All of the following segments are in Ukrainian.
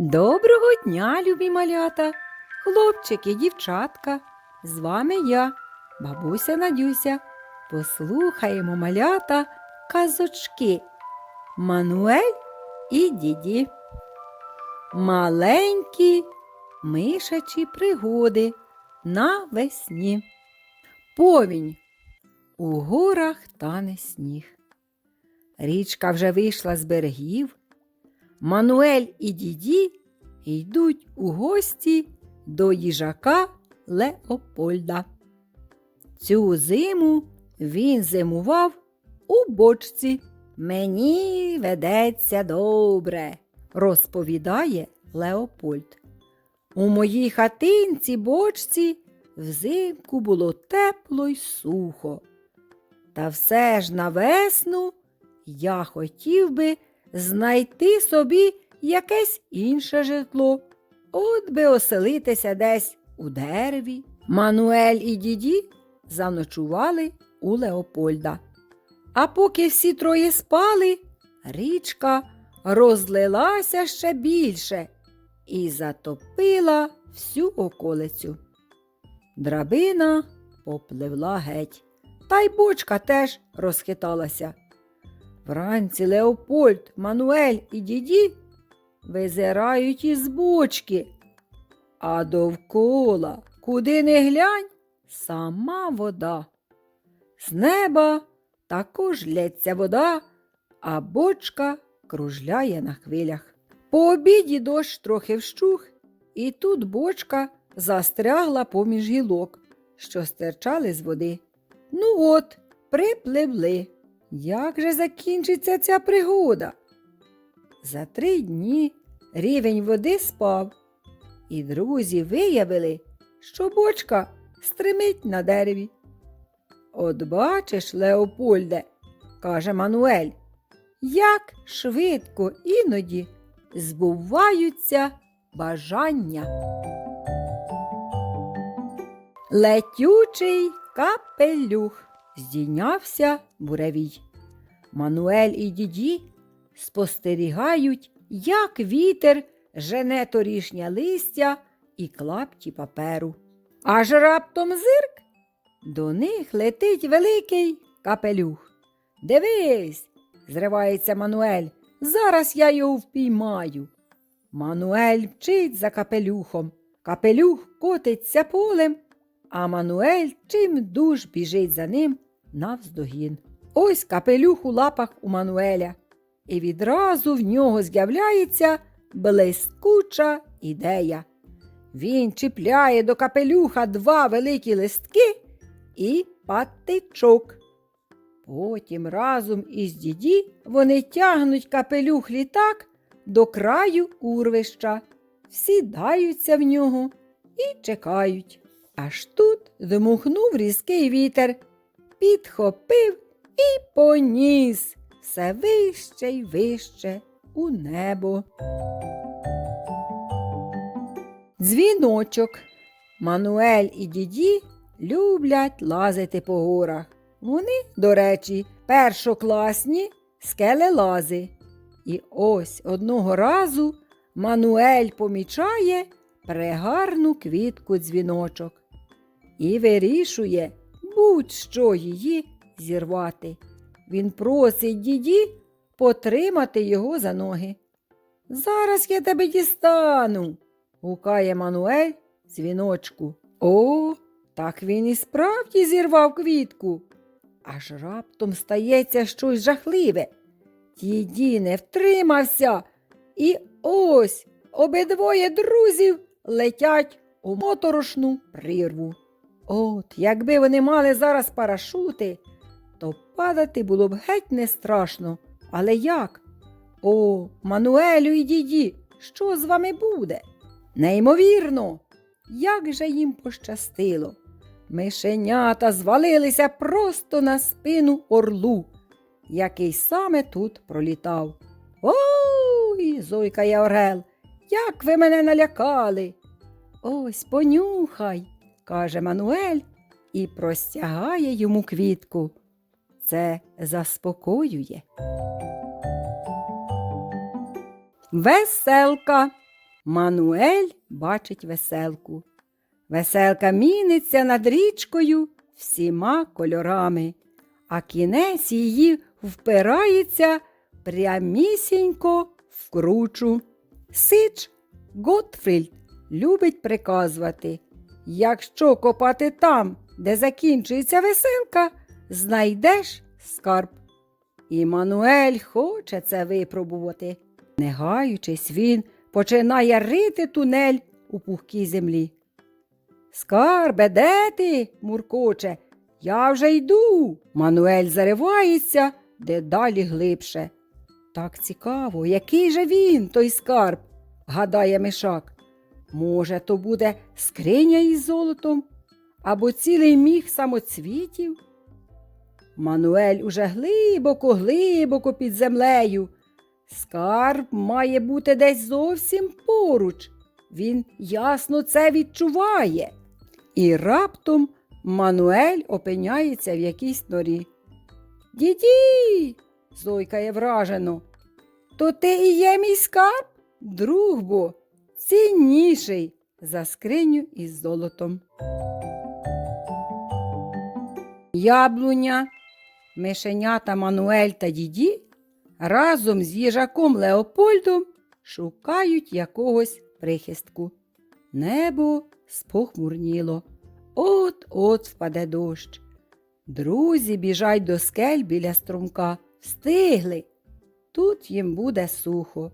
Доброго дня, любі малята, хлопчики, дівчатка. З вами я, бабуся Надюся. Послухаємо малята казочки Мануель і діді. Маленькі мишачі пригоди навесні. Повінь. У горах тане сніг. Річка вже вийшла з берегів. Мануель і діді йдуть у гості до їжака Леопольда. Цю зиму він зимував у бочці. Мені ведеться добре, розповідає Леопольд. У моїй хатинці бочці взимку було тепло й сухо. Та все ж на весну я хотів би знайти собі якесь інше житло. От би оселитися десь у дереві. Мануель і діді заночували у Леопольда. А поки всі троє спали, річка розлилася ще більше і затопила всю околицю. Драбина попливла геть, та й бочка теж розхиталася. Вранці Леопольд, Мануель і діді визирають із бочки, а довкола, куди не глянь, сама вода. З неба також лється вода, а бочка кружляє на хвилях. По обіді дощ трохи вщух, і тут бочка застрягла поміж гілок, що стирчали з води. Ну от, припливли. Як же закінчиться ця пригода? За три дні рівень води спав, і друзі виявили, що бочка стримить на дереві. От бачиш, Леопольде, каже Мануель, як швидко іноді збуваються бажання. Летючий капелюх здійнявся буревій. Мануель і діді спостерігають, як вітер жене торішнє листя і клапті паперу. Аж раптом зирк до них летить великий капелюх. Дивись, зривається Мануель. Зараз я його впіймаю. Мануель мчить за капелюхом. Капелюх котиться полем, а Мануель чим дуж біжить за ним навздогін. Ось капелюх у лапах у Мануеля, і відразу в нього з'являється блискуча ідея. Він чіпляє до капелюха два великі листки і патичок. Потім разом із діді вони тягнуть капелюх літак до краю урвища, сідаються в нього і чекають. Аж тут дмухнув різкий вітер, підхопив і поніс все вище й вище у небо. Дзвіночок. Мануель і діді люблять лазити по горах. Вони, до речі, першокласні скелелази. І ось одного разу Мануель помічає прегарну квітку дзвіночок і вирішує будь-що її зірвати. Він просить діді потримати його за ноги. Зараз я тебе дістану, гукає Мануель дзвіночку. О, так він і справді зірвав квітку. Аж раптом стається щось жахливе. Діді не втримався, і ось обидвоє друзів летять у моторошну прірву. От, якби вони мали зараз парашути, то падати було б геть не страшно. Але як? О, Мануелю і діді, що з вами буде? Неймовірно, як же їм пощастило. Мишенята звалилися просто на спину орлу, який саме тут пролітав. Ой, зойкає Орел, як ви мене налякали. Ось понюхай, каже Мануель і простягає йому квітку. Це заспокоює. Веселка. Мануель бачить веселку. Веселка міниться над річкою всіма кольорами, а кінець її впирається прямісінько в кручу. Сич Готфрільд любить приказувати, якщо копати там, де закінчується веселка, знайдеш скарб. І Мануель хоче це випробувати. Не гаючись, він починає рити тунель у пухкій землі. Скарбе, де ти? муркоче. Я вже йду. Мануель заривається дедалі глибше. Так цікаво, який же він, той скарб, гадає мишак. Може, то буде скриня із золотом або цілий міг самоцвітів? Мануель уже глибоко, глибоко під землею. Скарб має бути десь зовсім поруч. Він ясно це відчуває. І раптом Мануель опиняється в якійсь норі. Діді. зойкає вражено. То ти і є мій скарб? Друг бо цінніший за скриню із золотом. Яблуня, мишенята Мануель та діді разом з їжаком Леопольдом шукають якогось прихистку. Небо спохмурніло. От-от впаде дощ. Друзі біжать до скель біля струмка. Встигли. Тут їм буде сухо.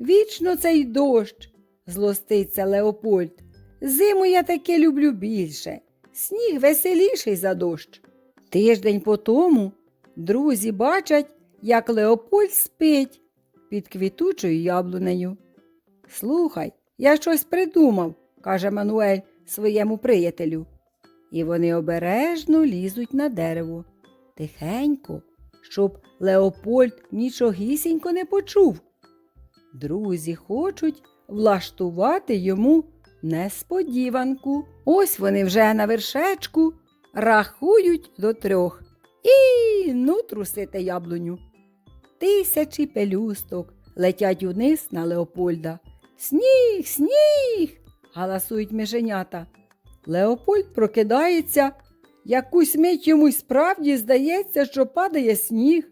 Вічно цей дощ, злоститься Леопольд. Зиму я таки люблю більше. Сніг веселіший за дощ. Тиждень по тому друзі бачать, як Леопольд спить під квітучою яблунею. Слухай, я щось придумав, каже Мануель своєму приятелю. І вони обережно лізуть на дерево. Тихенько, щоб Леопольд нічогісінько не почув. Друзі хочуть влаштувати йому несподіванку. Ось вони вже на вершечку рахують до трьох. І ну трусити яблуню. Тисячі пелюсток летять униз на Леопольда. Сніг, сніг. галасують мишенята. Леопольд прокидається. Якусь мить йому й справді здається, що падає сніг.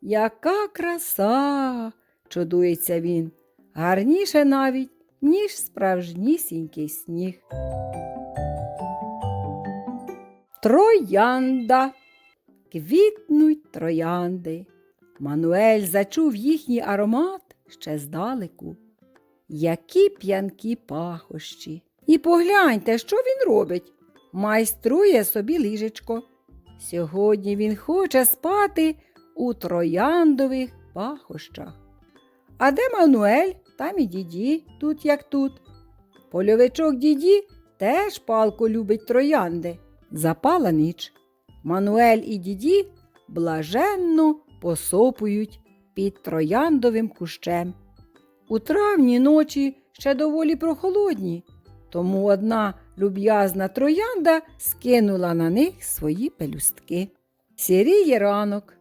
Яка краса, чудується він, гарніше навіть, ніж справжнісінький сніг. Троянда. Квітнуть троянди. Мануель зачув їхній аромат ще здалеку. Які п'янкі пахощі. І погляньте, що він робить. Майструє собі ліжечко. Сьогодні він хоче спати у трояндових пахощах. А де Мануель, там і діді, тут як тут. Польовичок діді теж палко любить троянди. Запала ніч. Мануель і діді блаженно посопують під трояндовим кущем. У травні ночі ще доволі прохолодні, тому одна люб'язна троянда скинула на них свої пелюстки. Сіріє ранок.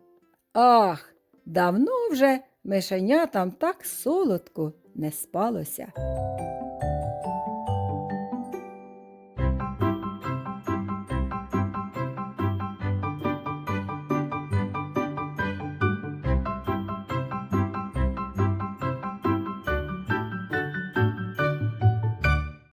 Ах, давно вже мишенятам так солодко не спалося.